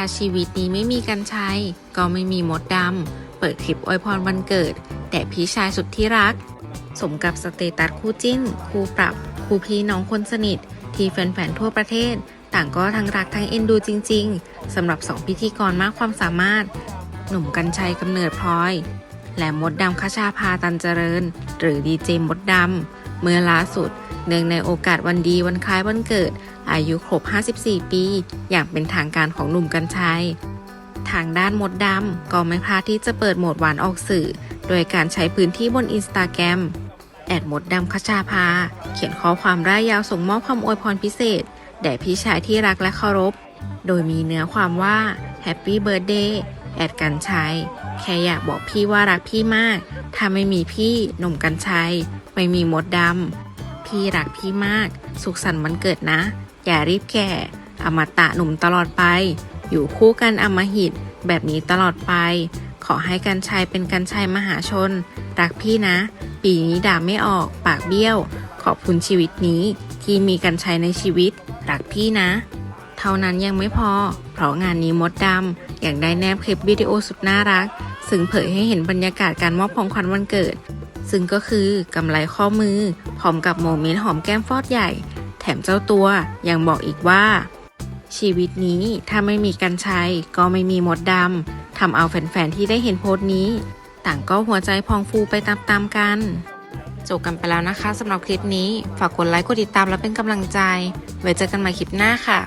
าชีวิตนี้ไม่มีกันชัย ก็ไม่มีมดดำ เปิดคลิปอวยพรวันเกิด แต่พี่ชายสุดที่รัก สมกับสเตตัสคู่จิ้น คู่ปรับ คู่พี่น้องคนสนิท ที่แฟนๆทั่วประเทศ ต่างก็ทั้งรักทั้งเอ็นดูจริง ๆสำหรับสองพิธีกรมากความสามารถ หนุ่มกัญชัยกำเนิดพลอย และมดดำคชาพาตันเจริญ หรือดีเจมดดำเมื่อล่าสุด เนื่องในโอกาสวันดีวันคล้ายวันเกิด อายุครบ 54 ปี อย่างเป็นทางการของหนุ่มกัญชัย ทางด้านมดดำก็ไม่พลาดที่จะเปิดโหมดหวานออกสื่อ โดยการใช้พื้นที่บนอินสตาแกรมแอดมดดำคชาพาเขียนข้อความร่ายยาวส่งมอบคำอวยพรพิเศษ แด่พี่ชายที่รักและเคารพ โดยมีเนื้อความว่า Happy Birthday แอดกันชัย แค่อยากบอกพี่ว่ารักพี่มาก ถ้าไม่มีพี่หนุ่มกันชัย ไม่มีมดดำ พี่รักพี่มาก สุขสันต์วันเกิดนะ อย่ารีบแก่ อมตะหนุ่มตลอดไป อยู่คู่กันอมหิต แบบนี้ตลอดไป ขอให้กันชัยเป็นกันชัยมหาชน รักพี่นะ ปีนี้ด่าไม่ออกปากเบี้ยว ขอบคุณชีวิตนี้ที่มีกันชัยในชีวิต รักพี่นะ เท่านั้นยังไม่พอ เพราะงานนี้มดดำอย่างได้แนบคลิปวิดีโอสุดน่ารัก ซึ่งเผยให้เห็นบรรยากาศการมอบของขวัญวันเกิด ซึ่งก็คือกำไรข้อมือ พร้อมกับโมเมนต์หอมแก้มฟอดใหญ่ แถมเจ้าตัวยังบอกอีกว่า ชีวิตนี้ถ้าไม่มีกันชัยก็ไม่มีมดดำทำเอาแฟนๆที่ได้เห็นโพสต์นี้ ต่างก็หัวใจพองฟูไปตามๆกันจบกันไปแล้วนะคะสำหรับคลิปนี้ ฝากกดไลค์กดติดตามและเป็นกำลังใจ ไว้เจอกันใหม่คลิปหน้าค่ะ